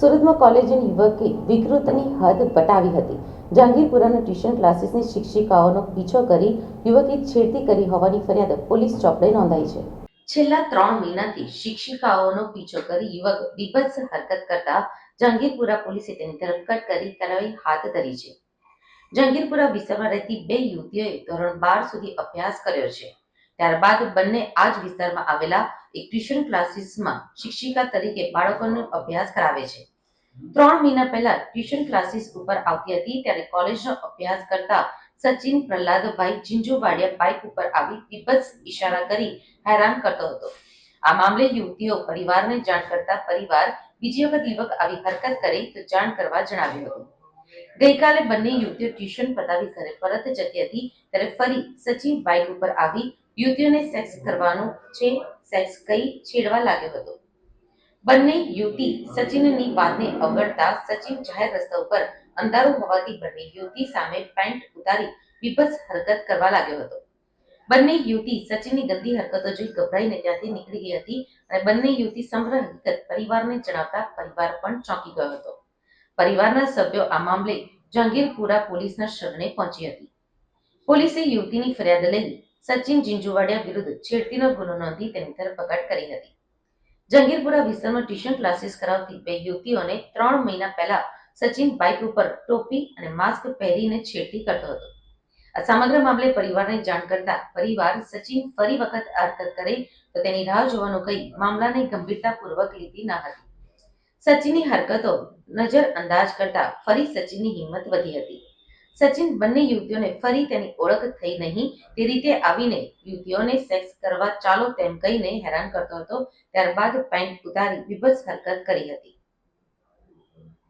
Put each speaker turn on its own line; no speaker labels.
સુરતમાં કોલેજની યુવકે વિકૃતની હદ પટાવી હતી. જહાંગીરપુરાના ટ્યુશન ક્લાસીસની શિક્ષિકાઓનો પીછો કરી યુવકે છેડતી કરી હોવાની ફરિયાદ પોલીસ ચોપડે નોંધાઈ છે. છેલ્લા ત્રણ મહિનાથી શિક્ષિકાઓનો પીછો કરી યુવક બીભત્સ હરકત કરતા જહાંગીરપુરા પોલીસે તેની ધરપકડ કરી કાર્યવાહી હાથ ધરી છે. જહાંગીરપુરા વિસ્તારમાં રહેતી બે યુવતીઓએ ધોરણ બાર સુધી અભ્યાસ કર્યો છે. ત્યારબાદ બંને આ જ વિસ્તારમાં આવેલા એક ટ્યુશન ક્લાસીસમાં શિક્ષિકા તરીકે બાળકોનો અભ્યાસ કરાવે છે. ત્રણ મહિના પહેલા ટ્યુશન ક્લાસીસ ઉપર આવતી હતી ત્યારે કોલેજનો અભ્યાસ કરતા સચિન પ્રહલાદભાઈ ઝીંઝુવાડિયા બાઇક ઉપર આવી બીભત્સ ઇશારા કરી હેરાન કરતો હતો. આ મામલે યુવતીઓ પરિવારને જાણ કરતા પરિવાર બીજી વખત યુવક આવી હરકત કરી તો જાણ કરવા જણાવ્યું હતું. ગઈકાલે બંને યુવતીઓ ટ્યુશન પતાવી ઘરે પરત જતી હતી ત્યારે ફરી સચિન બાઇક ઉપર આવી યુવતીઓને સેક્સ કરવાનું છે સેક્સ કહી છેડવા લાગ્યો હતો. બંને યુવતી સચિનની વાતને અવગણતા સચિન જાહેર રસ્તા ઉપર અંધારું હોવાથી બંને યુવતી સામે પેન્ટ ઉતારી વિભત્સ હરકત કરવા લાગ્યો હતો. બંને યુવતી સચિનની ગંદી હરકતો જોઈ ગભરાઈને ત્યાંથી નીકળી ગઈ હતી અને બંને યુવતી સમગ્ર હકીકત પરિવારને જણાવતા પરિવાર પણ ચોંકી ગયો હતો. પરિવારના સભ્યો આ મામલે જહાંગીરપુરા પોલીસના શરણે પહોંચી હતી. પોલીસે યુવતીની ફરિયાદ લઈ સચિન ઝીંઝુવાડિયા વિરુદ્ધ છેડતીનો ગુનો નોંધી તેની ધરપકડ કરી હતી. જંગીરપુરા વિસ્તારમાં ટ્યુશન ક્લાસીસ કરાવતી બે યુવતીઓને ત્રણ મહિના પહેલા સચિન બાઇક ઉપર ટોપી અને માસ્ક પહેરીને છેડતી કરતો હતો. આ સમગ્ર મામલે પરિવારને જાણ કરતા પરિવાર સચિન ફરી વખત હરકત કરે તો તેની રાહ જોવાનું કહી મામલાને ગંભીરતાપૂર્વક લીધી ન હતી. સચિનની હરકતો નજર અંદાજ કરતા ફરી સચિનની હિંમત વધી હતી. સચિન બંને યુવતીઓને ફરી તેની ઓળખ થઈ નહીં. તે રીતે આવીને યુવતીઓને સેક્સ કરવા ચાલો તેમ કહીને હેરાન કરતો હતો. ત્યારબાદ પેન્ટ ઉતારી બીભત્સ હરકત કરી હતી.